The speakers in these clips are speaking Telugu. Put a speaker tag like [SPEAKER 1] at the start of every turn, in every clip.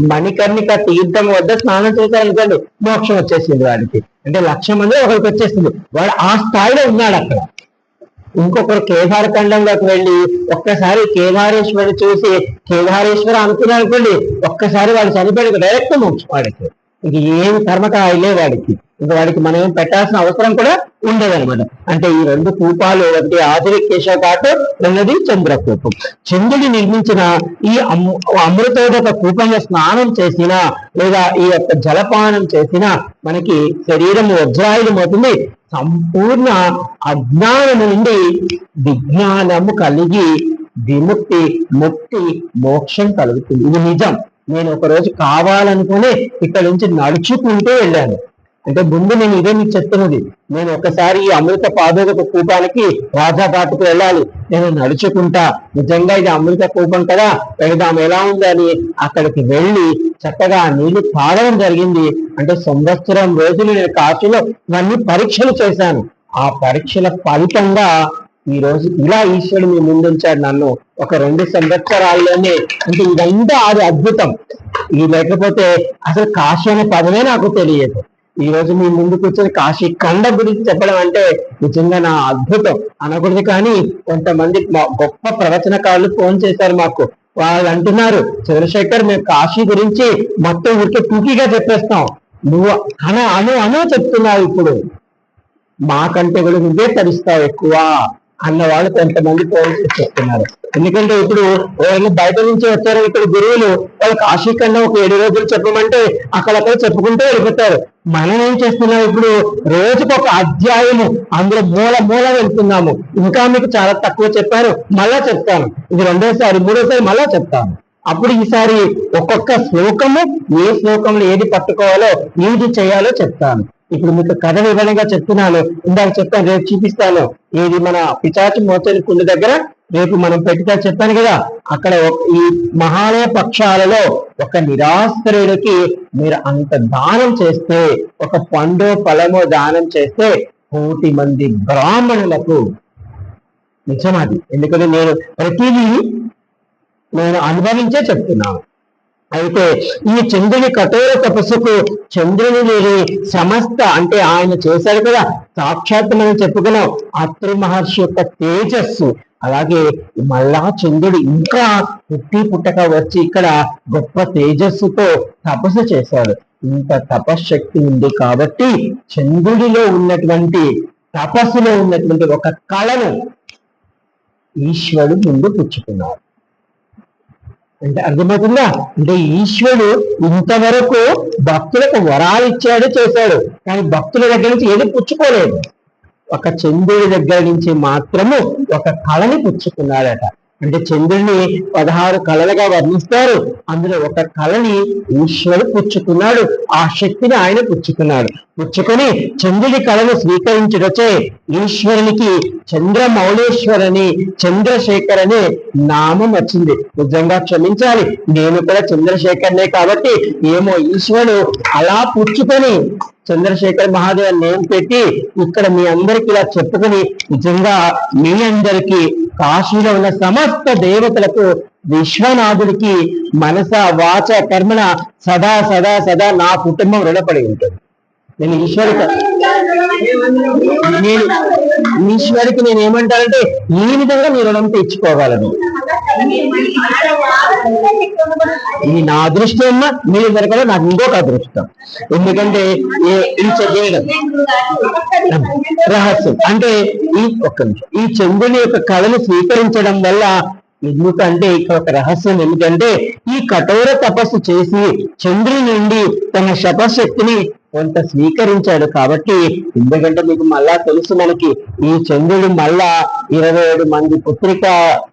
[SPEAKER 1] మణికర్ణిక తీర్థం వద్ద స్నానం చేశారు మోక్షం వచ్చేసింది వాడికి. అంటే లక్ష మంది ఒకరికి వచ్చేసింది. వాడు ఆ స్థాయిలో ఉన్నాడు అక్కడ. ఇంకొకరు కేదార ఖండంలోకి వెళ్ళి ఒక్కసారి కేదారేశ్వరుడు చూసి కేదారేశ్వర అనుకున్నాడు అనుకోండి ఒక్కసారి వాడు చనిపోయాడు డైరెక్ట్ మోక్షం వాడికి. ఇంక ఏం కర్మకాయలే వాడికి. ఇంకా వాడికి మనం ఏం పెట్టాల్సిన అవసరం కూడా ఉండదన్నమాట. అంటే ఈ రెండు కూపాలు ఒకటి ఆదిరి కేశవ రెండది చంద్రకూపం. చంద్రుడి నిర్మించిన ఈ అమృతోదక కూపంలో స్నానం చేసిన లేదా ఈ యొక్క జలపానం చేసిన మనకి శరీరం వజ్రాయుధం అవుతుంది. సంపూర్ణ అజ్ఞానం నుండి విజ్ఞానము కలిగి విముక్తి ముక్తి మోక్షం కలుగుతుంది. ఇది నిజం. నేను ఒక రోజు కావాలనుకుని ఇక్కడ నుంచి నడుచుకుంటూ వెళ్ళాను. అంటే ముందు నేను ఇదే మీకు చెప్తున్నది. నేను ఒకసారి ఈ అమృత పాదోదక కూపానికి రాజాఘాట్కు వెళ్ళాలి. నేను నడుచుకుంటా. నిజంగా ఇది అమృత కూపం కదా. వెళదాం ఎలా ఉందని అక్కడికి వెళ్ళి చక్కగా నీళ్ళు తాగడం జరిగింది. అంటే సంవత్సరం రోజులు నేను కాశీలో ఇవన్నీ పరీక్షలు చేశాను. ఆ పరీక్షల ఫలితంగా ఈ రోజు ఇలా ఈశ్వరుడు మీ ముందుంచాడు నన్ను. ఒక రెండు సంవత్సరాల్లోనే. అంటే ఇదంతా అది అద్భుతం. ఇది లేకపోతే అసలు కాశీ అనే పదమే నాకు తెలియదు. ఈ రోజు మీ ముందు కూర్చొని కాశీ కండ గురించి చెప్పడం అంటే నిజంగా నా అద్భుతం అనకూడదు కానీ కొంతమంది మా గొప్ప ప్రవచనకారులు ఫోన్ చేశారు మాకు. వాళ్ళు అంటున్నారు చంద్రశేఖర్ మేము కాశీ గురించి మొత్తం ఊరికే టూకీగా చెప్పేస్తాం. నువ్వు అన అను అను చెప్తున్నావు ఇప్పుడు. మాకంటే కూడా నువ్వే తరిస్తావు ఎక్కువ. అన్న వాళ్ళు కొంతమంది ఫోన్ చెప్తున్నారు. ఎందుకంటే ఇప్పుడు ఎవరైనా బయట నుంచి వచ్చారో ఇక్కడ గురువులు వాళ్ళు కాశీ కన్నా ఒక ఏడు రోజులు చెప్పమంటే అక్కడక్కడ చెప్పుకుంటూ వెళ్ళిపోతారు. మనం ఏం చేస్తున్నాం ఇప్పుడు? రోజుకు ఒక అధ్యాయము అందులో మూల మూల వెళ్తున్నాము. ఇంకా మీకు చాలా తక్కువ చెప్పారు మళ్ళా చెప్తాను. ఇది రెండోసారి మూడోసారి మళ్ళా చెప్తాను. అప్పుడు ఈసారి ఒక్కొక్క శ్లోకము ఏ శ్లోకంలో ఏది పట్టుకోవాలో ఏది చేయాలో చెప్తాను. ఇప్పుడు మీకు కథ వివరంగా చెప్తున్నాను. ఇందాక చెప్పాను రేపు చూపిస్తాను. ఇది మన పిచాచి మోతని కుండ దగ్గర రేపు మనం పెట్టితే చెప్పాను కదా అక్కడ ఈ మహాలయ పక్షాలలో ఒక నిరాశ్రయుడికి మీరు అంత దానం చేస్తే ఒక పండు ఫలమో దానం చేస్తే కోటి మంది బ్రాహ్మణులకు నిజమది ఎందుకంటే నేను ప్రతిదీ నేను అనుభవించే చెప్తున్నాను. అయితే ఈ చంద్రుని కఠోర తపస్సుకు చంద్రుని లేని సమస్త అంటే ఆయన చేశాడు కదా సాక్షాత్ మనం చెప్పుకున్నాం అత్రి మహర్షి యొక్క తేజస్సు. అలాగే మళ్ళా చంద్రుడు ఇంకా పుట్టి పుట్టక వచ్చి ఇక్కడ గొప్ప తేజస్సుతో తపస్సు చేశాడు. ఇంత తపశ్శక్తి ఉంది కాబట్టి చంద్రుడిలో ఉన్నటువంటి తపస్సులో ఉన్నటువంటి ఒక కళను ఈశ్వరుడు ముందు పుచ్చుకున్నాడు. అంటే అర్థమవుతుందా? అంటే ఈశ్వరుడు ఇంతవరకు భక్తులకు వరాలు ఇచ్చాడు చేశాడు. కానీ భక్తుల దగ్గర నుంచి ఏది పుచ్చుకోలేదు. ఒక చంద్రుడి దగ్గర నుంచి మాత్రము ఒక కళని పుచ్చుకున్నాడట. అంటే చంద్రుడిని పదహారు కళలుగా వర్ణిస్తారు. అందులో ఒక కళని ఈశ్వరుడు పుచ్చుకున్నాడు. ఆ శక్తిని ఆయన పుచ్చుకున్నాడు. పుచ్చుకొని చంద్రుడి కళను స్వీకరించుటచే ఈశ్వరునికి చంద్రమౌళేశ్వరని చంద్రశేఖర్ అనే నామం వచ్చింది. నిజంగా క్షమించాలి. నేను కూడా చంద్రశేఖర్నే కాబట్టి ఏమో ఈశ్వరుడు అలా పుచ్చుకొని చంద్రశేఖర్ మహాదేవ్ నేమ్ పెట్టి ఇక్కడ మీ అందరికి ఇలా చెప్పుకొని నిజంగా మీ అందరికీ కాశీలో ఉన్న సమస్త దేవతలకు విశ్వనాథుడికి మనస వాచ కర్మణ సదా సదా సదా నా కుటుంబం రుణపడి ఉంటుంది. నేను ఈశ్వరిక నేను ఈశ్వరికి నేను ఏమంటానంటే ఈ విధంగా నీ రుణం తెచ్చుకోగలను ఇది నా అదృష్టం అమ్మా మీ దొరకడం నాకు ఇంకొక అదృష్టం. ఎందుకంటే ఈ చదివేయడం రహస్యం. అంటే ఈ ఒక్క నిమిషం. ఈ చంద్రుని యొక్క కళను స్వీకరించడం వల్ల ఎందుకంటే ఇక్కడ ఒక రహస్యం ఎందుకంటే ఈ కఠోర తపస్సు చేసి చంద్రుని నుండి తన శపశక్తిని కొంత స్వీకరించాడు కాబట్టి ఎందుకంటే మీకు మళ్ళా తెలుసు మనకి ఈ చంద్రుడు మళ్ళా ఇరవై ఏడు మంది పుత్రిక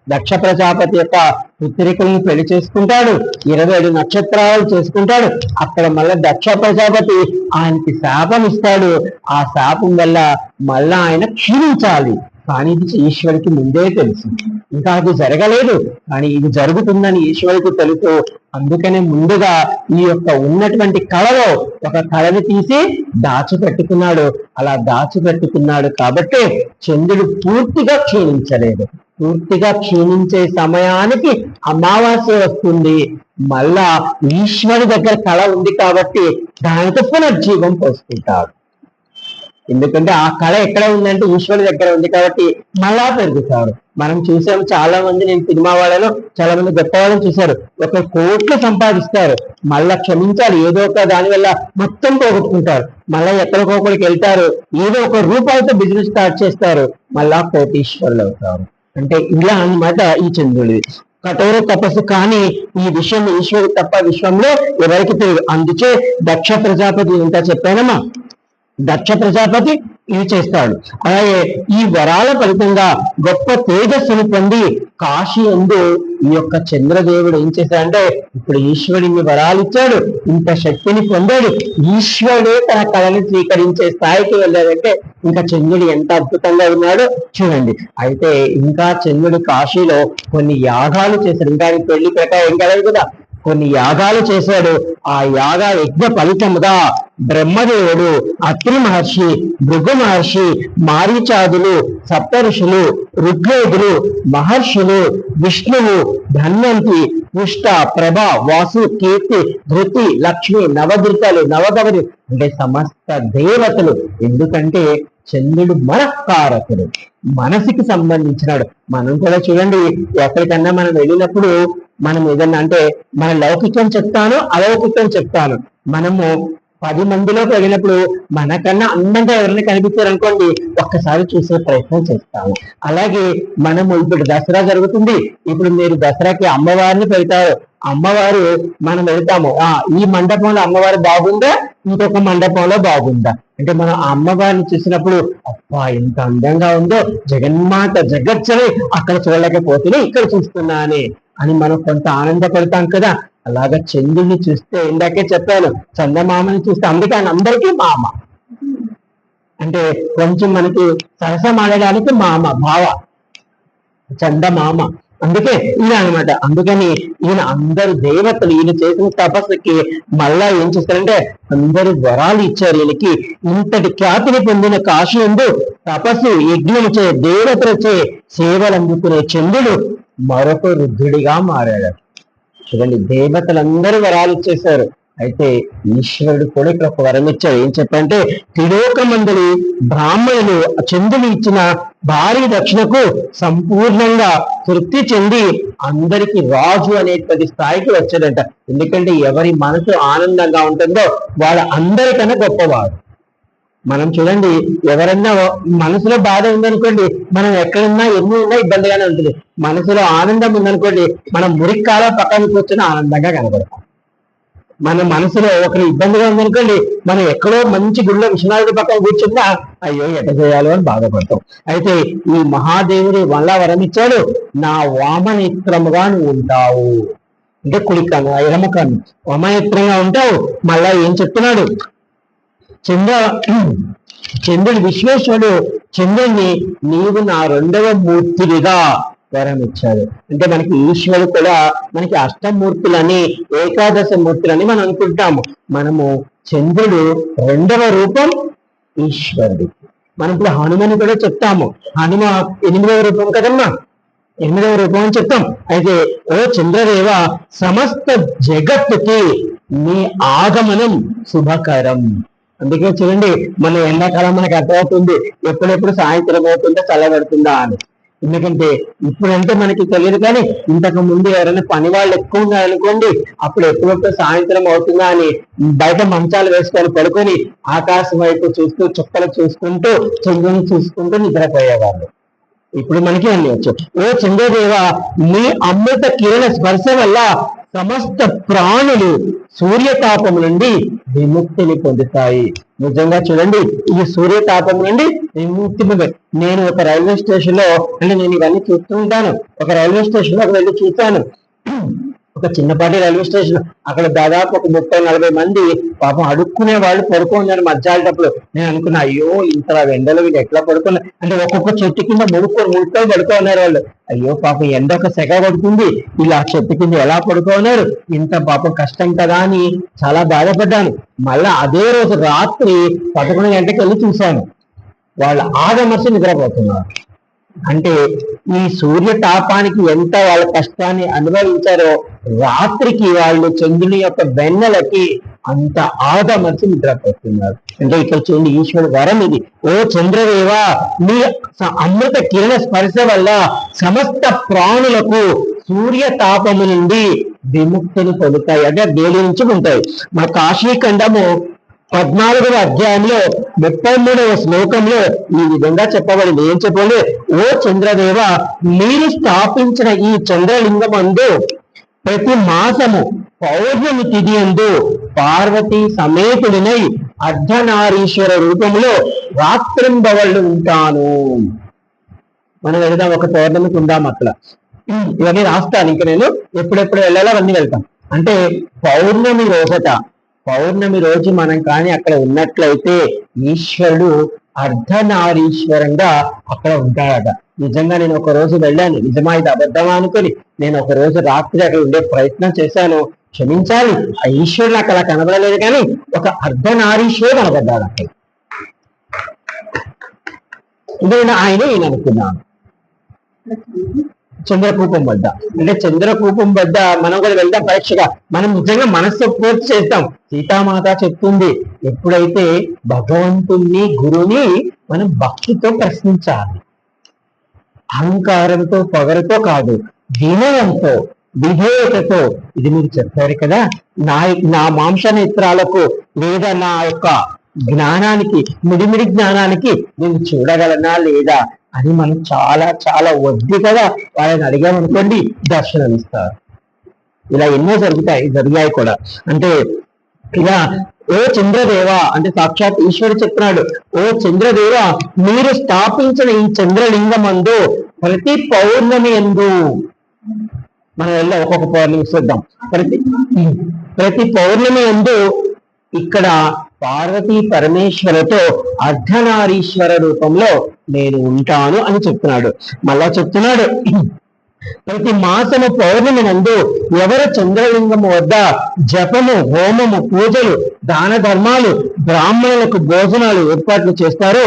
[SPEAKER 1] దక్ష ప్రజాపతి యొక్క పుత్రికలను పెళ్ళి చేసుకుంటాడు. ఇరవై ఏడు నక్షత్రాలు చేసుకుంటాడు. అక్కడ మళ్ళా దక్ష ప్రజాపతి ఆయనకి శాపం ఇస్తాడు. ఆ శాపం వల్ల మళ్ళా ఆయన క్షీణించాలి. కానీ ఇది ఈశ్వరికి ముందే తెలుసు. ఇంకా అది జరగలేదు కానీ ఇది జరుగుతుందని ఈశ్వరికి తెలుసు. అందుకనే ముందుగా ఈ యొక్క ఉన్నటువంటి కళలో ఒక కళని తీసి దాచిపెట్టుకున్నాడు. అలా దాచిపెట్టుకున్నాడు కాబట్టి చంద్రుడు పూర్తిగా క్షీణించలేదు. పూర్తిగా క్షీణించే సమయానికి అమావాస్య వస్తుంది. మళ్ళా ఈశ్వరు దగ్గర కళ ఉంది కాబట్టి దానితో పునర్జీవం పోసుకుంటాడు. ఎందుకంటే ఆ కళ ఎక్కడ ఉందంటే ఈశ్వరుడి దగ్గర ఉంది కాబట్టి మళ్ళా పెరుగుతారు. మనం చూసాం చాలా మంది నేను సినిమా వాళ్ళలో చాలా మంది గొప్ప వాళ్ళని చూశారు. ఒక కోట్లు సంపాదిస్తారు. మళ్ళా క్షమించాలి. ఏదో ఒక దాని వల్ల మొత్తం పోగొట్టుకుంటారు. మళ్ళా ఎక్కడికొకరికి వెళ్తారు. ఏదో ఒక రూపాయితో బిజినెస్ స్టార్ట్ చేస్తారు. మళ్ళా కోటీశ్వరులు అవుతారు. అంటే ఇలా అన్నమాట ఈ చంద్రుడిది కఠోర తపస్సు కానీ ఈ విషయం ఈశ్వరుడు తప్ప విశ్వంలో ఎవరికి తెలియదు. అందుచే దక్ష ప్రజాపతి ఇంత చెప్పానమ్మా? దక్ష ప్రజాపతి ఇది చేస్తాడు. అలాగే ఈ వరాల ఫలితంగా గొప్ప తేజస్సును పొంది కాశీ ఎందు ఈ యొక్క చంద్రదేవుడు ఏం చేశాడంటే ఇప్పుడు ఈశ్వరుడిని వరాలు ఇచ్చాడు ఇంత శక్తిని పొందాడు. ఈశ్వరుడే తన కళని స్వీకరించే స్థాయికి వెళ్ళాడంటే ఇంకా చంద్రుడు ఎంత అద్భుతంగా ఉన్నాడో చూడండి. అయితే ఇంకా చంద్రుడు కాశీలో కొన్ని యాగాలు చేశాడు. ఇంకా పెళ్ళి పెట్టా ఏం కదా. కొన్ని యాగాలు చేశాడు. ఆ యాగ యజ్ఞ ఫలితముగా బ్రహ్మదేవుడు అత్రి మహర్షి భృగు మహర్షి మారీచాదులు సప్తరుషులు ఋగ్వేదులు మహర్షులు విష్ణువు ధన్వంతి పుష్ట ప్రభ వాసు కీర్తి ధృతి లక్ష్మి నవదుర్గలు నవగవరి అంటే సమస్త దేవతలు. ఎందుకంటే చంద్రుడు మనఃకారకుడు. మనసుకి సంబంధించినాడు. మనం కూడా చూడండి ఎక్కడికన్నా మనం వెళ్ళినప్పుడు మనం ఏదన్నా అంటే మన లౌకికం చెప్తాను అలౌకికం చెప్తాను. మనము పది మందిలోకి వెళ్ళినప్పుడు మనకన్నా అందంగా ఎవరైనా కనిపించారు అనుకోండి ఒక్కసారి చూసే ప్రయత్నం చేస్తాము. అలాగే మనము ఇప్పుడు దసరా జరుగుతుంది. ఇప్పుడు మీరు దసరాకి అమ్మవారిని పెడతారు. అమ్మవారు మనం వెళ్తాము. ఆ ఈ మండపంలో అమ్మవారు బాగుందా? ఇంకొక మండపంలో బాగుందా? అంటే మనం ఆ అమ్మవారిని చూసినప్పుడు అబ్బా ఎంత అందంగా ఉందో. జగన్మాత జగచ్చని అక్కడ చూడలేకపోతేనే ఇక్కడ చూస్తున్నా అని అని మనం కొంత ఆనందపడతాం కదా. అలాగా చంద్రుడిని చూస్తే ఇందాకే చెప్పాను చందమామని చూస్తే అందుకే ఆయన అందరికీ మామ. అంటే కొంచెం మనకి సరసం ఆడడానికి మామ భావ చందమామ. అందుకే ఈయన అనమాట అందుకని ఈయన అందరు దేవతలు ఈయన చేసిన తపస్సుకి మళ్ళా ఏం చేస్తారంటే అందరు వరాలు ఇచ్చారు ఈయనకి. ఇంతటి ఖ్యాతిని పొందిన కాశీ ఎందు తపస్సు యజ్ఞం చే దేవతలచే సేవలు అందుకునే చంద్రుడు మరొక వృద్ధుడిగా మారాడు. చూడండి దేవతలందరూ వరాలు ఇచ్చేశారు. అయితే ఈశ్వరుడు కూడా ఇక్కడ ఒక వరం ఇచ్చాడు. ఏం చెప్పంటే త్రిలోక మందులు బ్రాహ్మణులు చంద్రుడు ఇచ్చిన భారీ దక్షిణకు సంపూర్ణంగా తృప్తి చెంది అందరికి రాజు అనేటువంటి స్థాయికి వచ్చాడంట. ఎందుకంటే ఎవరి మనసు ఆనందంగా ఉంటుందో వాళ్ళ అందరికన్నా గొప్పవాడు. మనం చూడండి ఎవరన్నా మనసులో బాధ ఉందనుకోండి మనం ఎక్కడున్నా ఎన్ని ఉన్నా ఇబ్బందిగానే ఉంటుంది. మనసులో ఆనందం ఉందనుకోండి మనం మురిక్కాల పక్కన కూర్చొని ఆనందంగా కనబడతాం. మన మనసులో ఒకరు ఇబ్బందిగా ఉందనుకోండి మనం ఎక్కడో మంచి గుళ్ళో విశ్వనాథుడి పక్కన కూర్చున్నా అయ్యో ఎట చేయాలో అని బాధపడతాం. అయితే ఈ మహాదేవుడు వల్ల వరమిచ్చాడు నా వామనేత్రముగా నువ్వు ఉంటావు. అంటే కుడి కన్ను. వామనేత్రంగా ఉంటావు మళ్ళా ఏం చెప్తున్నాడు? చంద్ర చంద్రుడు విశ్వేశ్వరుడు చంద్రుడిని నీవు నా రెండవ మూర్తిగా వరం ఇచ్చాడు అంటే మనకి ఈశ్వరుడు కూడా మనకి అష్టమూర్తులని ఏకాదశ మూర్తులని మనం అనుకుంటాము. మనము చంద్రుడు రెండవ రూపం ఈశ్వరుడు. మనం ఇప్పుడు హనుమని కూడా చెప్తాము. హనుమ ఎనిమిదవ రూపం కదమ్మా? ఎనిమిదవ రూపం అని చెప్తాం. అయితే ఓ చంద్రదేవ సమస్త జగత్తుకి నీ ఆగమనం శుభకరం. అందుకే చూడండి మన ఎండాకాలం మనకు అర్థమవుతుంది ఎప్పుడెప్పుడు సాయంత్రం అవుతుందా చల్లబడుతుందా అని. ఎందుకంటే ఇప్పుడంటే మనకి తెలియదు కానీ ఇంతకు ముందు ఎవరైనా పని వాళ్ళు ఎక్కువ ఉన్నారనుకోండి అప్పుడు ఎప్పుడెప్పుడు సాయంత్రం అవుతుందా అని బయట మంచాలు వేసుకొని పడుకొని ఆకాశం వైపు చూస్తూ చుక్కలు చూసుకుంటూ చంద్రుని చూసుకుంటూ నిద్రపోయేవాళ్ళు. ఇప్పుడు మనకి అన్ని వచ్చు ఓ చంద్రదేవ నీ అమృత కిరణ స్పర్శ వల్ల సమస్త ప్రాణులు సూర్యతాపం నుండి విముక్తిని పొందుతాయి. నిజంగా చూడండి ఈ సూర్యతాపం నుండి విముక్తి నేను ఒక రైల్వే స్టేషన్లో అంటే నేను ఇవన్నీ చూస్తూ ఉంటాను. ఒక రైల్వే స్టేషన్లో వెళ్ళి చూశాను. ఒక చిన్నపాటి రైల్వే స్టేషన్ అక్కడ దాదాపు ఒక ముప్పై నలభై మంది పాపం అడుక్కునే వాళ్ళు పడుకున్నారు మధ్యాహ్నప్పుడు నేను అనుకున్నా అయ్యో ఇంత ఎండలో వీళ్ళు ఎట్లా పడుకున్నారు అంటే ఒక్కొక్క చెట్టు కింద ముడుకొని ముడుకొని పడుకోన్నారు వాళ్ళు. అయ్యో పాపం ఎండ ఒక సెగ పడుతుంది ఇలా చెట్టు కింద ఎలా పడుకోన్నారు? ఇంత పాపం కష్టం కదా అని చాలా బాధపడ్డాను. మళ్ళా అదే రోజు రాత్రి పదకొండు గంటకి వెళ్ళి చూశాను. వాళ్ళు ఆగమర్చి నిద్రపోతున్నారు. అంటే ఈ సూర్య తాపానికి ఎంత వాళ్ళ కష్టాన్ని అనుభవించారో రాత్రికి వాళ్ళు చంద్రుని యొక్క వెన్నెలకి అంత ఆదమర్చి నిద్రపోతున్నారు అంటే ఇక్కడ చూడండి ఈశ్వరుడు వరం ఇది. ఓ చంద్రదేవ మీ అమృత కిరణ స్పర్శ వల్ల సమస్త ప్రాణులకు సూర్య తాపము నుండి విముక్తిని పొందుతాయి. అంటే దేని నుంచి ఉంటాయి మన కాశీఖండము పద్నాలుగవ అధ్యాయంలో ముప్పై మూడవ శ్లోకంలో ఈ విధంగా చెప్పబడింది. ఏం చెప్పండి? ఓ చంద్రదేవ మీరు స్థాపించిన ఈ చంద్రలింగం అందు ప్రతి మాసము పౌర్ణమి తిథి అందు పార్వతి సమేతుడినై అర్ధనారీశ్వర రూపంలో రాత్రింబవళ్ళు ఉంటాను. మనం వెళదాం ఒక పౌర్ణమికి ఉందాం అట్లా ఇవన్నీ రాస్తాను. ఇంకా నేను ఎప్పుడెప్పుడు వెళ్ళాలో అవన్నీ వెళ్తాం అంటే పౌర్ణమి రోజట పౌర్ణమి రోజు మనం కానీ అక్కడ ఉన్నట్లయితే ఈశ్వరుడు అర్ధనారీశ్వరంగా అక్కడ ఉంటాడట. నిజంగా నేను ఒక రోజు వెళ్ళాను. నిజమా? ఇది అబద్ధమా అనుకొని నేను ఒక రోజు రాత్రి అక్కడ ఉండే ప్రయత్నం చేశాను. క్షమించాలి. ఆ ఈశ్వరుడు అక్కడ కనబడలేదు కానీ ఒక అర్ధనారీశ్వరుడు కనబడ్డాడు అక్కడ. నేను ఆయన నేను అనుకున్నాను చంద్రకూపం వద్ద. అంటే చంద్రకూపం వద్ద మనం కూడా వెళ్దాం పరీక్షగా. మనం నిజంగా మనస్సు పూర్తి చేస్తాం సీతామాత చెప్తుంది ఎప్పుడైతే భగవంతుణ్ణి గురుని మనం భక్తితో ప్రశ్నించాలి. అహంకారంతో పొగరుతో కాదు వినయంతో విధేయతతో. ఇది మీరు చెప్పారు కదా. నా నా మాంస నేత్రాలకు లేదా నా యొక్క జ్ఞానానికి మిడిమిడి జ్ఞానానికి నేను చూడగలనా లేదా? అని మనం చాలా చాలా వద్ది కదా వాళ్ళని అడిగామనుకోండి దర్శనం ఇస్తారు. ఇలా ఎన్నో జరుగుతాయి జరిగాయి కూడా. అంటే ఇలా ఓ చంద్రదేవ అంటే సాక్షాత్ ఈశ్వరుడు చెప్తున్నాడు ఓ చంద్రదేవ మీరు స్థాపించిన ఈ చంద్రలింగం అందు ప్రతి పౌర్ణమి ఎందు మనం వెళ్ళి ఒక్కొక్క పౌర్ణమి చూద్దాం. ప్రతి ప్రతి పౌర్ణమి ఎందు ఇక్కడ పార్వతీ పరమేశ్వరతో అర్ధనారీశ్వర రూపంలో నేను ఉంటాను అని చెప్తున్నాడు. మళ్ళా చెప్తున్నాడు ప్రతి మాసము పౌర్ణమి నందు ఎవరు చంద్రలింగము వద్ద జపము హోమము పూజలు దాన ధర్మాలు బ్రాహ్మణులకు భోజనాలు ఏర్పాట్లు చేస్తారో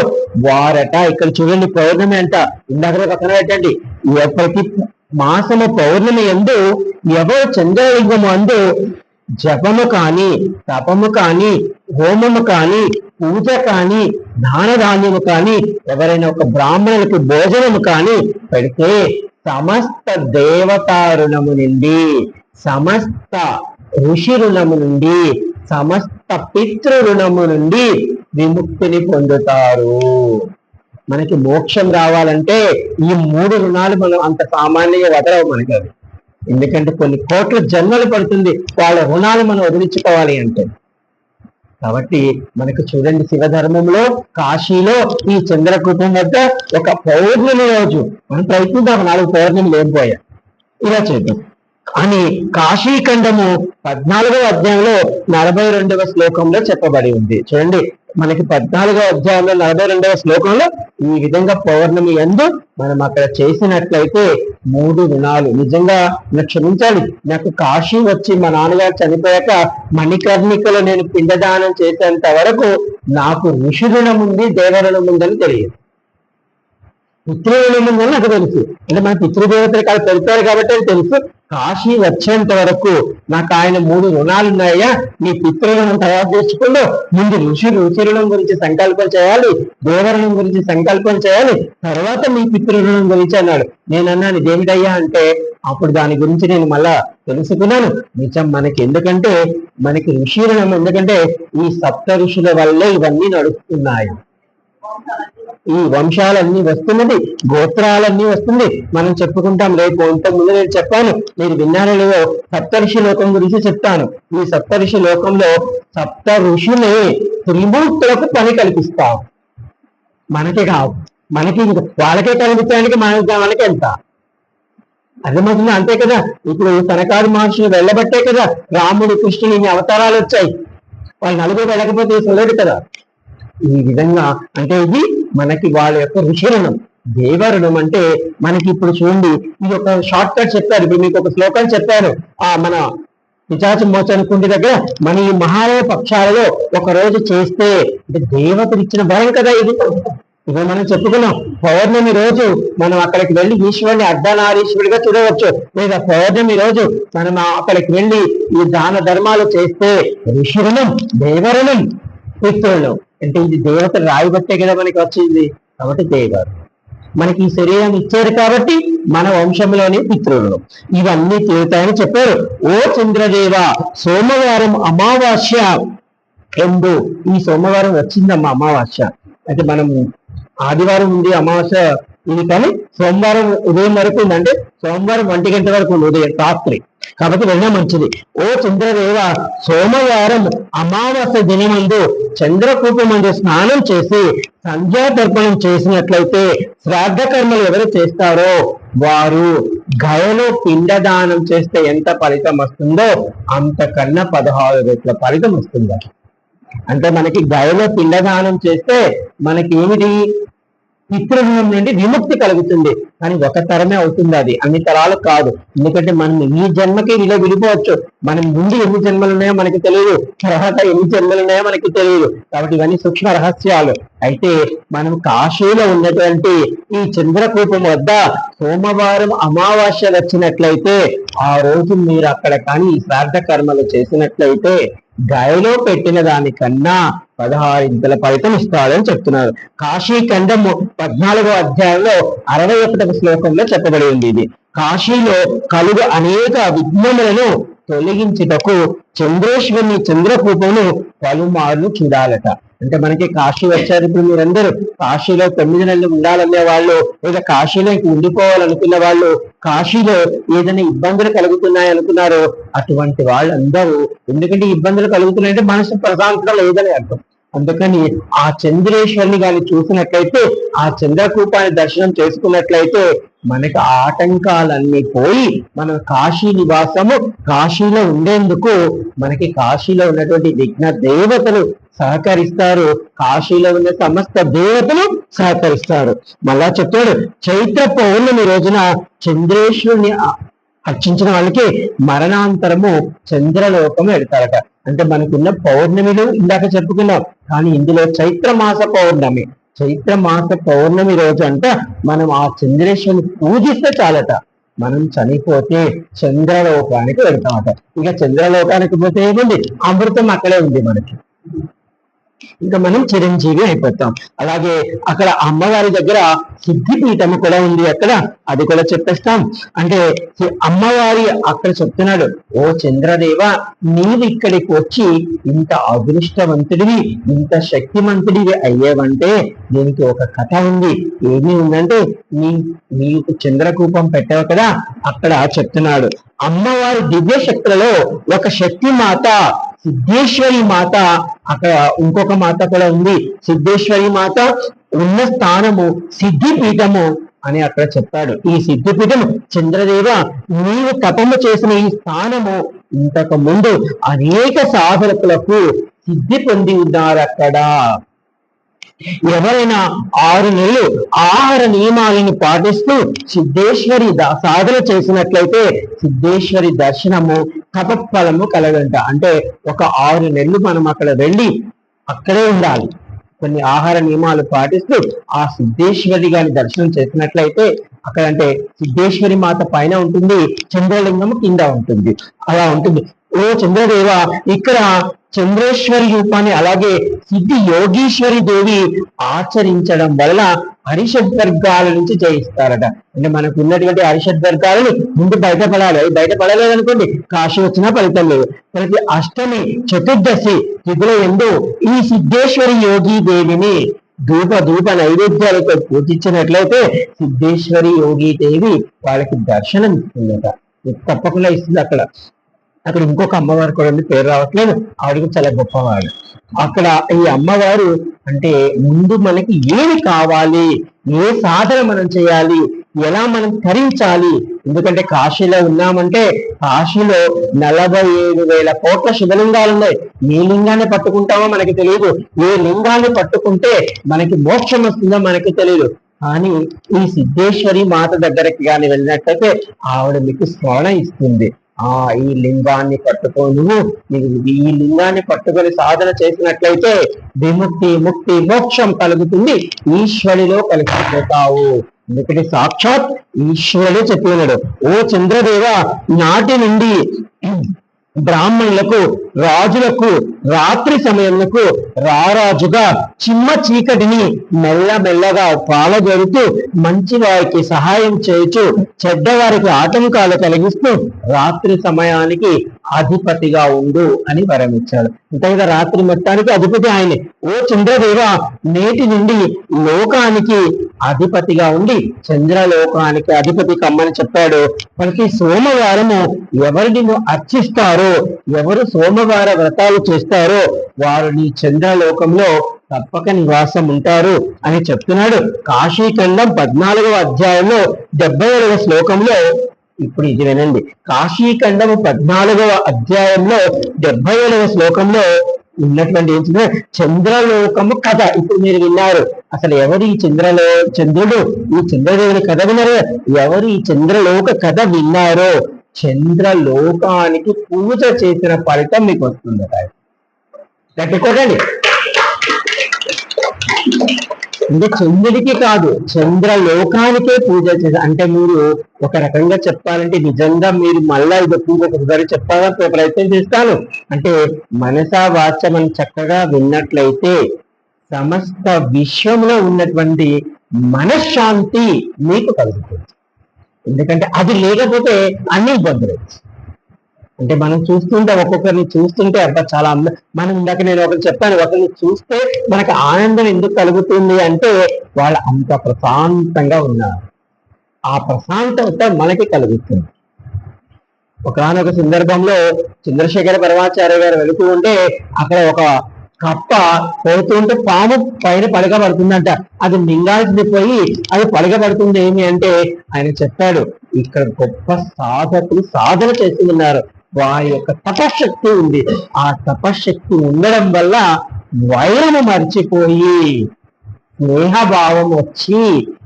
[SPEAKER 1] వారట. ఇక్కడ చూడండి పౌర్ణమి అంట. ఇందాక పక్కన పెట్టండి. ప్రతి మాసము పౌర్ణమి ఎందు ఎవరు చంద్రలింగము అందు జపము కాని తపము కాని హోమము కాని పూజ కాని దాన ధాన్యము కాని ఎవరైనా ఒక బ్రాహ్మణులకు భోజనము కాని పెడితే సమస్త దేవతా రుణము నుండి సమస్త ఋషి రుణము నుండి సమస్త పితృ రుణము నుండి విముక్తిని పొందుతారు. మనకి మోక్షం రావాలంటే ఈ మూడు రుణాలు మనం అంత సామాన్యంగా వదలవు మనకి అవి. ఎందుకంటే కొన్ని కోట్ల జన్మలు పడుతుంది. వాళ్ళ రుణాలు మనం వదిలించుకోవాలి అంటే. కాబట్టి మనకు చూడండి శివధర్మంలో కాశీలో ఈ చంద్రకూపం వద్ద ఒక పౌర్ణమి రోజు. మనం ప్రయత్నిద్దాం నాలుగు పౌర్ణమి లేకపోయా ఇలా చేద్దాం. అని కాశీఖండము పద్నాలుగవ అధ్యాయంలో నలభై రెండవ శ్లోకంలో చెప్పబడి ఉంది. చూడండి మనకి పద్నాలుగవ అధ్యాయంలో నలభై రెండవ శ్లోకంలో ఈ విధంగా పౌర్ణమి ఎందు మనం అక్కడ చేసినట్లయితే మూడు రుణాలు. నిజంగా నన్ను క్షమించాలి. నాకు కాశీ వచ్చి మా నాన్నగారు చనిపోయాక మణికర్ణికలో నేను పిండదానం చేసేంత వరకు నాకు ఋషి రుణం ఉంది దేవరుణం ఉందని తెలియదు. పితృదేవం ఉందని నాకు తెలుసు. అంటే మన పితృదేవతలు కాదు తెలిపారు కాబట్టి అని తెలుసు. కాశీ వచ్చేంత వరకు నాకు ఆయన మూడు రుణాలు ఉన్నాయా? నీ పితృరుణం తయారు చేసుకుంటూ ముందు ఋషి రుచిరుణం గురించి సంకల్పం చేయాలి దేవరుణం గురించి సంకల్పం చేయాలి తర్వాత మీ పితృణం గురించి అన్నాడు. నేను అన్నాను ఇదేమిటయ్యా? అంటే అప్పుడు దాని గురించి నేను మళ్ళా తెలుసుకున్నాను. నిజం మనకి ఎందుకంటే మనకి ఋషి రుణం ఎందుకంటే ఈ సప్త ఋషుల వల్లే ఇవన్నీ నడుస్తున్నాయి. ఈ వంశాలన్నీ వస్తున్నది గోత్రాలన్నీ వస్తుంది. మనం చెప్పుకుంటాం రేపు ఇంతకు ముందు నేను చెప్పాను మీరు విన్నారో లేదో సప్తఋషి లోకం గురించి చెప్తాను. ఈ సప్తఋషి లోకంలో సప్త ఋషులే త్రిమూర్తులకు పని కల్పిస్తాం మనకి కాదు మనకి వాళ్ళకే కనిపించడానికి మన మనకి ఎంత? అర్థమవుతుంది అంతే కదా. ఇప్పుడు తనకారు మహర్షులు వెళ్ళబట్టే కదా రాముడు కృష్ణుడు ఇన్ని అవతారాలు వచ్చాయి. వాళ్ళు నలుగురు వెళ్ళకపోతే చూడడు కదా. ఈ విధంగా అంటే ఇది మనకి వాళ్ళ యొక్క ఋషిరుణం దేవరుణం అంటే మనకి ఇప్పుడు చూడండి ఇది ఒక షార్ట్ కట్ చెప్పారు. ఇప్పుడు మీకు ఒక శ్లోకం చెప్పారు. ఆ మన పిచాచ మోచన కుండి దగ్గర మన ఈ మహాలయ పక్షాలలో ఒక రోజు చేస్తే అంటే దేవతలు ఇచ్చిన భయం కదా ఇది. ఇదో మనం చెప్పుకున్నాం పౌర్ణమి రోజు మనం అక్కడికి వెళ్ళి ఈశ్వరుని అర్ధనారీశ్వరుడిగా చూడవచ్చు. లేదా పౌర్ణమి రోజు మనం అక్కడికి వెళ్ళి ఈ దాన ధర్మాలు చేస్తే ఋషురుణం దేవరుణం పితృలను అంటే ఇది దేవత రాయిబట్టే కదా మనకి వచ్చింది. కాబట్టి దేవగారు మనకి ఈ శరీరం ఇచ్చారు కాబట్టి మన వంశంలోని పితృలు. ఇవన్నీ తీరుతాయని చెప్పారు. ఓ చంద్రదేవ సోమవారం అమావాస్య ఎందు ఈ సోమవారం వచ్చిందమ్మా అమావాస్య. అంటే మనం ఆదివారం ఉంది అమావాస్య ఇది కానీ సోమవారం ఉదయం వరకు ఉందంటే సోమవారం ఒంటి గంట వరకు ఉంది ఉదయం రాత్రి. కాబట్టి వెళ్ళినా మంచిది. ఓ చంద్రదేవ సోమవారం అమావాస్య దినమందు చంద్రకూపమందు స్నానం చేసి సంధ్యా తర్పణం చేసినట్లయితే శ్రాద్ధ కర్మలు ఎవరు చేస్తారో వారు గయలో పిండదానం చేస్తే ఎంత ఫలితం వస్తుందో అంతకన్నా పదహారు రెట్ల ఫలితం వస్తుంది. అంటే మనకి గయలో పిండదానం చేస్తే మనకి ఏమిటి పితృరుణం నుండి విముక్తి కలుగుతుంది. కానీ ఒక తరమే అవుతుంది అది. అన్ని తరాలు కాదు. ఎందుకంటే మనం ఈ జన్మకి ఇలా విడిపోవచ్చు? మనం ముందు ఎన్ని జన్మలు ఉన్నాయో మనకి తెలియదు తర్వాత ఎన్ని జన్మలు ఉన్నాయో మనకి తెలియదు కాబట్టి ఇవన్నీ సూక్ష్మ రహస్యాలు. అయితే మనం కాశీలో ఉన్నటువంటి ఈ చంద్రకూపం వద్ద సోమవారం అమావాస్య వచ్చినట్లయితే ఆ రోజు మీరు అక్కడ కానీ ఈ శ్రాద్ధ కర్మలు చేసినట్లయితే గాయలో పెట్టిన దానికన్నా పదహారింతల ఫలితం ఇస్తాడని చెప్తున్నారు. కాశీ ఖండము పద్నాలుగో అధ్యాయంలో అరవై ఒకటి శ్లోకంలో చెప్పబడి ఉంది ఇది. కాశీలో కలుగు అనేక విఘ్నములను తొలగించుటకు చంద్రేశ్వరుని చంద్రకూపమును పలుమార్లు చూడాలట. అంటే మనకి కాశీ వచ్చారు ఇప్పుడు మీరందరూ. కాశీలో తొమ్మిది నెలలు ఉండాలనే వాళ్ళు లేదా కాశీలో ఇంక ఉండిపోవాలనుకున్న వాళ్ళు కాశీలో ఏదైనా ఇబ్బందులు కలుగుతున్నాయి అనుకున్నారో అటువంటి వాళ్ళందరూ ఎందుకంటే ఇబ్బందులు కలుగుతున్నాయంటే మనసు ప్రశాంతత లేదని అర్థం. అందుకని ఆ చంద్రేశ్వరిని గాని చూసినట్లయితే ఆ చంద్రకూపాన్ని దర్శనం చేసుకున్నట్లయితే మనకి ఆటంకాలన్నీ పోయి మన కాశీ నివాసము కాశీలో ఉండేందుకు మనకి కాశీలో ఉన్నటువంటి విఘ్న దేవతలు సహకరిస్తారు. కాశీలో ఉన్న సమస్త దేవతలు సహకరిస్తారు. మళ్ళా చెప్తాడు చైత్ర పౌర్ణమి రోజున చంద్రేశ్వరుని అర్చించిన వాళ్ళకి మరణాంతరము చంద్రలోకం ఎడతారట అంటే మనకున్న పౌర్ణమిలు ఇందాక చెప్పుకున్నాం కానీ ఇందులో చైత్ర మాస పౌర్ణమి. చైత్ర మాస పౌర్ణమి రోజు అంట మనం ఆ చంద్రేశ్వరుని పూజిస్తే చాలట. మనం చనిపోతే చంద్రలోకానికి వెళ్తామట. ఇక చంద్రలోకానికి పోతే ఏముంది? అమృతం అక్కడే ఉంది మనకి. ఇంకా మనం చిరంజీవి అయిపోతాం. అలాగే అక్కడ అమ్మవారి దగ్గర సిద్ధిపీఠము కూడా ఉంది అక్కడ. అది కూడా చెప్పేస్తాం. అంటే అమ్మవారి అక్కడ చెప్తున్నాడు ఓ చంద్రదేవ నీవు ఇక్కడికి వచ్చి ఇంత అదృష్టవంతుడివి ఇంత శక్తివంతుడివి అయ్యేవంటే దీనికి ఒక కథ ఉంది. ఏమి ఉందంటే నీ నీకు చంద్రకూపం పెట్టావు కదా అక్కడ చెప్తున్నాడు. అమ్మవారి దివ్య శక్తులలో ఒక శక్తి మాత సిద్ధేశ్వరి మాత అక్కడ ఇంకొక మాత కూడా ఉంది. సిద్ధేశ్వరి మాత ఉన్న స్థానము సిద్ధిపీఠము అని అక్కడ చెప్తాడు. ఈ సిద్ధిపీఠం చంద్రదేవ నీవు తపము చేసిన ఈ స్థానము ఇంతకు ముందు అనేక సాధకులకు సిద్ధి పొంది ఉన్నారు అక్కడ. ఎవరైనా ఆరు నెలలు ఆహార నియమాలను పాటిస్తూ సిద్ధేశ్వరి సాధన చేసినట్లయితే సిద్ధేశ్వరి దర్శనము తపఫలము కలగంట. అంటే ఒక ఆరు నెలలు మనం అక్కడ వెళ్ళి అక్కడే ఉండాలి. కొన్ని ఆహార నియమాలు పాటిస్తూ ఆ సిద్ధేశ్వరి గారి దర్శనం చేసినట్లయితే అక్కడ అంటే సిద్ధేశ్వరి మాత పైన ఉంటుంది చంద్రలింగం కింద ఉంటుంది. అలా ఉంటుంది. ఓ చంద్రదేవ ఇక్కడ చంద్రేశ్వరి రూపాన్ని అలాగే సిద్ధి యోగీశ్వరి దేవి ఆచరించడం వల్ల హరిషద్ వర్గాల నుంచి జయిస్తారట. అంటే మనకు ఉన్నటువంటి హరిషద్ వర్గాలను ముందు బయటపడాలి. అవి బయటపడలేదు అనుకోండి కాశీ వచ్చినా ఫలితం లేదు. ప్రతి అష్టమి చతుర్దశి తిథుల ఎందు ఈ సిద్ధేశ్వరి యోగి దేవిని ధూప ధూప నైవేద్యాలతో పూజించినట్లయితే సిద్ధేశ్వరి యోగి దేవి వాళ్ళకి దర్శనం ఇస్తుందట తప్పకుండా ఇస్తుంది అక్కడ. అక్కడ ఇంకొక అమ్మవారు కూడా ఉంది పేరు రావట్లేదు. ఆవిడ చాలా గొప్పవాడు. అక్కడ ఈ అమ్మవారు అంటే ముందు మనకి ఏమి కావాలి ఏ సాధన మనం చేయాలి ఎలా మనం ధరించాలి ఎందుకంటే కాశీలో ఉన్నామంటే కాశీలో నలభై ఏడు వేల కోట్ల శివలింగాలు ఉన్నాయి. ఏ లింగాన్ని పట్టుకుంటామో మనకి తెలియదు. ఏ లింగాన్ని పట్టుకుంటే మనకి మోక్షం వస్తుందో మనకి తెలియదు. కానీ ఈ సిద్ధేశ్వరి మాత దగ్గరికి కానీ వెళ్ళినట్లయితే ఆవిడ మీకు స్మరణ ఇస్తుంది. ఆ ఈ లింగాన్ని పట్టుకోను ఈ లింగాన్ని పట్టుకొని సాధన చేసినట్లయితే విముక్తి ముక్తి మోక్షం కలుగుతుంది. ఈశ్వరిలో కలిసిపోతావు. ఎందుకంటే సాక్షాత్ ఈశ్వరుడే చెప్పినాడు ఓ చంద్రదేవ నాటి నుండి బ్రాహ్మణులకు రాజులకు రాత్రి సమయంలో రారాజుగా చిమ్మ చీకటిని మెల్లమెల్లగా పాలగొడుతూ మంచి వారికి సహాయం చేయుచు చెడ్డవారికి ఆటంకాలు కలిగిస్తూ రాత్రి సమయానికి అధిపతిగా ఉండు అని వరం ఇచ్చాడు కదా రాత్రి మొత్తానికి అధిపతి ఆయనే. ఓ చంద్రదేవ నేటి నుండి లోకానికి అధిపతిగా ఉండి చంద్రలోకానికి అధిపతి కమ్మని చెప్పాడు. మనకి సోమవారము ఎవరిని అర్చిస్తారో ఎవరు సోమ సోమవార వ్రతాలు చేస్తారో వారు నీ చంద్రలోకంలో తప్పక నివాసం ఉంటారు అని చెప్తున్నాడు. కాశీఖండం పద్నాలుగవ అధ్యాయంలో డెబ్బై ఏడవ శ్లోకంలో ఇప్పుడు ఇది వినండి. కాశీఖండము పద్నాలుగవ అధ్యాయంలో డెబ్బై ఏడవ శ్లోకంలో ఉన్నటువంటి ఏంటంటే చంద్రలోకము కథ. ఇప్పుడు మీరు విన్నారు. అసలు ఎవరు ఈ చంద్రలో చంద్రుడు? ఈ చంద్రదేవుని కథ విన్నారు? ఎవరు ఈ చంద్రలోక కథ విన్నారో? చంద్రలోకానికి పూజ చేసిన ఫలితం మీకు వస్తుందట గట్టికోకండి అంటే చంద్రుడికి కాదు చంద్రలోకానికే పూజ చేసి అంటే మీరు ఒక రకంగా చెప్పాలంటే నిజంగా మీరు మళ్ళా ఇది ఇంకొకసారి చెప్పాలని ప్రయత్నం చేస్తాను. అంటే మనసా వాచ్యం చక్కగా విన్నట్లయితే సమస్త విశ్వంలో ఉన్నటువంటి మనశ్శాంతి మీకు కలుగుతుంది. ఎందుకంటే అది లేకపోతే అన్ని ఇబ్బందులు అంటే మనం చూస్తుంటే ఒక్కొక్కరిని చూస్తుంటే అబ్బా చాలా మనం ఇందాక నేను ఒకరు చెప్పాను ఒకరిని చూస్తే మనకు ఆనందం ఎందుకు కలుగుతుంది అంటే వాళ్ళు అంత ప్రశాంతంగా ఉన్నారు. ఆ ప్రశాంతత మనకి కలుగుతుంది. ఒకనొక సందర్భంలో చంద్రశేఖర పరమాచార్య గారు వెళుతూ ఉంటే అక్కడ ఒక కప్ప పోతుంటే పాము పైన పడగబడుతుందంట అది మింగాల్సింది పోయి అది పడగబడుతుంది ఏమి అంటే ఆయన చెప్పాడు ఇక్కడ గొప్ప సాధకులు సాధన చేసి ఉన్నారు వారి యొక్క తపశక్తి ఉంది. ఆ తపశక్తి ఉండడం వల్ల వైరము మర్చిపోయి స్నేహభావం వచ్చి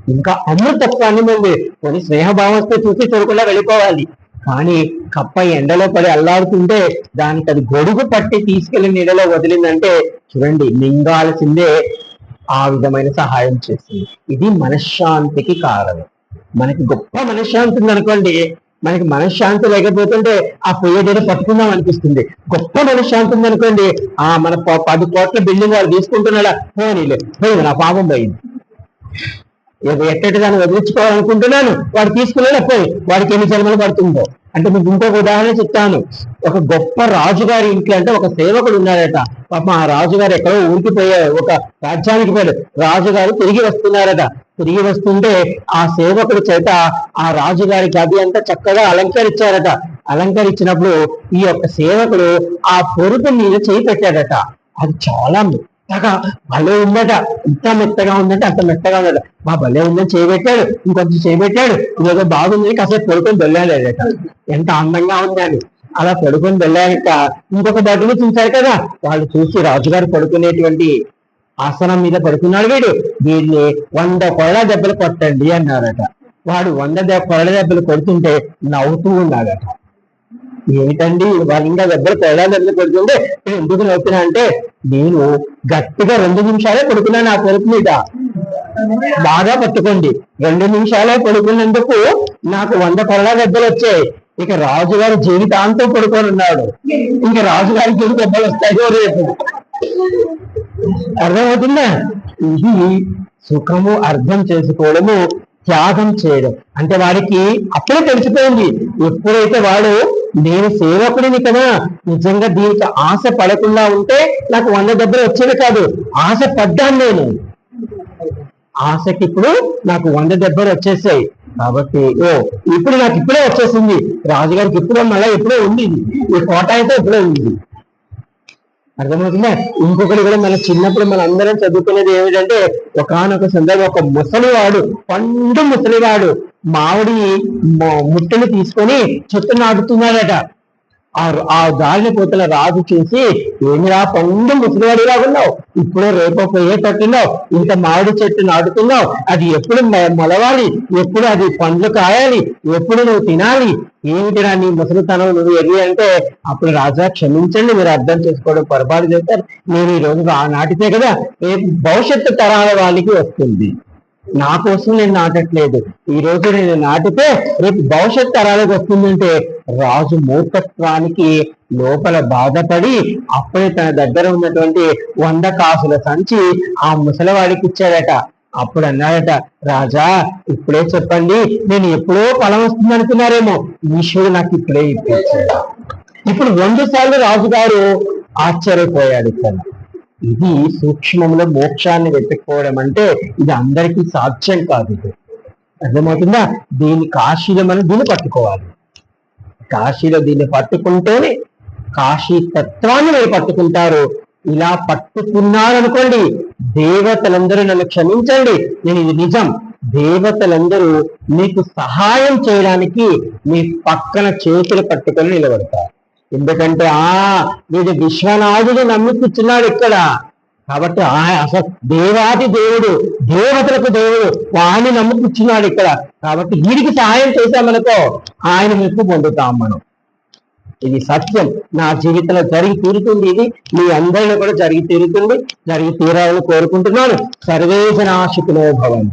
[SPEAKER 1] ఇంకా అమృతత్వాన్ని ఉంది కొన్ని స్నేహభావం వస్తే చూసి చూడకుండా వెళ్ళిపోవాలి. కానీ కప్ప ఎండలో పడి అల్లాడుతుంటే దానికి అది గొడుగు పట్టి తీసుకెళ్ళి నీడలో వదిలిందంటే చూడండి మింగాల్సిందే ఆ విధమైన సహాయం చేస్తుంది. ఇది మనశ్శాంతికి కారణం. మనకి గొప్ప మనశ్శాంతి ఉందనుకోండి మనకి మనశ్శాంతి లేకపోతుంటే ఆ పొయ్యేటో పట్టుకుందాం అనిపిస్తుంది. గొప్ప మనశ్శాంతి ఉందనుకోండి ఆ మన పది కోట్ల బిల్డింగ్ వాళ్ళు తీసుకుంటున్నాడా? పోనీలే పోయింది నా పాపం పోయింది. ఎట్టటి దాన్ని వదిలించుకోవాలనుకుంటున్నాను వాడు తీసుకున్నాడు పోయి వాడికి ఎన్ని జన్మలు పడుతుందో. అంటే మీకు ఇంకొక ఉదాహరణ చెప్తాను. ఒక గొప్ప రాజుగారి ఇంట్లో అంటే ఒక సేవకుడు ఉన్నాడట. పాపం ఆ రాజుగారు ఎక్కడో ఊరికి పోయారు ఒక రాజ్యానికి పోయాడు. రాజుగారు తిరిగి వస్తున్నారట. తిరిగి వస్తుంటే ఆ సేవకుడి చేత ఆ రాజుగారి గది అంతా చక్కగా అలంకరించారట. అలంకరించినప్పుడు ఈ యొక్క సేవకుడు ఆ పొరుపు మీద చేయి పెట్టాడట. అది చాలా మెత్తగా భలే ఉందట. ఇంత మెత్తగా ఉందంటే అంత మెత్తగా ఉందట. మా భలే ఉందని చేయబెట్టాడు ఇంకొంచెం చేయబెట్టాడు ఇదేదో బాగుంది. కాసేపు పడుకొని వెళ్ళాడట ఎంత అందంగా ఉంది అలా పడుకొని వెళ్ళాక ఇంకొక బట్టలు చూశారు కదా. వాళ్ళు చూసి రాజుగారు పడుకునేటువంటి ఆసనం మీద పడుకున్నాడు వీడు. వీడిని వంద కొరడ దెబ్బలు కొట్టండి అన్నారట. వాడు వంద దెబ్బ కొరడ దెబ్బలు కొడుతుంటే నవ్వుతూ ఉన్నాడట ఏమిటండి వాళ్ళు ఇంకా దెబ్బలు తేడా దెబ్బలు పెడుతుంటే నేను ఎందుకు నవ్వుతున్నా అంటే నేను గట్టిగా రెండు నిమిషాలే పడుకున్నాను ఆ పొరుపు మీద. బాగా పట్టుకోండి. రెండు నిమిషాలే పడుకున్నందుకు నాకు వంద కొరడా దెబ్బలు వచ్చాయి. ఇక రాజుగారి జీవితాంతం పడుకొని ఉన్నాడు. ఇంకా రాజుగారికి ఎన్ని దెబ్బలు వస్తాయో రేపు. అర్థమవుతుందా? ఇది సుఖము అర్థం చేసుకోవడము త్యాగం చేయడం. అంటే వాడికి అప్పుడే తెలిసిపోయింది. ఎప్పుడైతే వాడు నేను సేవకుడిని కదా. నిజంగా దీనికి ఆశ పడకుండా ఉంటే నాకు వంద దెబ్బలు వచ్చేది కాదు. ఆశ పడ్డాను నేను. ఆశకి ఇప్పుడు నాకు వంద దెబ్బలు వచ్చేసాయి. కాబట్టి ఓ ఇప్పుడు నాకు ఇప్పుడే వచ్చేసింది. రాజుగారికి ఇప్పుడే మళ్ళీ ఇప్పుడే ఉంది. ఈ కోట అయితే ఇప్పుడే ఉంది. అర్థమవుతుందా? ఇంకొకటి కూడా మన చిన్నప్పుడు మన అందరం చదువుకునేది ఏమిటంటే ఒకనొక సందర్భం ఒక ముసలివాడు పండు ముసలివాడు మామిడి ముట్టలు తీసుకొని చెట్టు నాటుతున్నాడట. ఆ ఆ దారిని పోతున్న రాజు చూసి ఏమిరా పండు ముసలివాడిలా ఉన్నావు? ఇప్పుడు రేపో పోయేటట్టున్నావు ఇంత మామిడి చెట్టు నాటుతున్నావు అది ఎప్పుడు మొలవాలి? ఎప్పుడు అది పండ్లు కాయాలి? ఎప్పుడు నువ్వు తినాలి? ఏమిటిరా నీ ముసలితనం? నువ్వు ఎర్రి అంటే అప్పుడు రాజా క్షమించండి మీరు అర్థం చేసుకోవడం పొరపాటు చేస్తారు. నేను ఈ రోజు ఆ నాటితే కదా రేపు భవిష్యత్తు తరాల వాళ్ళకి వస్తుంది. నా కోసం నేను నాటట్లేదు. ఈ రోజు నేను నాటితే రేపు భవిష్యత్ తరాలకు వస్తుందంటే రాజు మూర్ఖత్వానికి లోపల బాధపడి అప్పుడే తన దగ్గర ఉన్నటువంటి వంద కాసుల సంచి ఆ ముసలివాడికి ఇచ్చాడట. అప్పుడు అన్నాడట రాజా ఇప్పుడే చెప్పండి నేను ఎప్పుడో ఫలం వస్తుంది అనుకున్నారేమో ఈశ్వరుడు నాకు ఇప్పుడే ఇప్పించాడు. ఇప్పుడు రెండు సార్లు రాజుగారు ఆశ్చర్యపోయాడు ఇక్కడ. ఇది సూక్ష్మంలో మోక్షాన్ని వెతుక్కోవడం అంటే ఇది అందరికీ సాధ్యం కాదు ఇది. అర్థమవుతుందా? దీని కాశీలో మనం దీన్ని పట్టుకోవాలి. కాశీలో దీన్ని పట్టుకుంటేనే కాశీ తత్వాన్ని మీరు పట్టుకుంటారు. ఇలా పట్టుకున్నారనుకోండి దేవతలందరూ నన్ను క్షమించండి నేను ఇది నిజం. దేవతలందరూ మీకు సహాయం చేయడానికి మీ పక్కన చేతులు పట్టుకొని నిలబడతారు. ఎందుకంటే ఆ వీడు విశ్వనాథుడు నమ్మి కూర్చున్నాడు ఇక్కడ. కాబట్టి ఆ అసలు దేవాది దేవుడు దేవతలకు దేవుడు వాణ్ణి నమ్ముకున్నాడు ఇక్కడ. కాబట్టి వీడికి సహాయం చేశామనుకో ఆయన మెప్పు పొందుతాం మనం. ఇది సత్యం. నా జీవితంలో జరిగి తీరుతుంది ఇది. మీ అందరిలో కూడా జరిగి తీరుతుంది. జరిగి తీరాలని కోరుకుంటున్నాను. సర్వేజనాశికులో భవం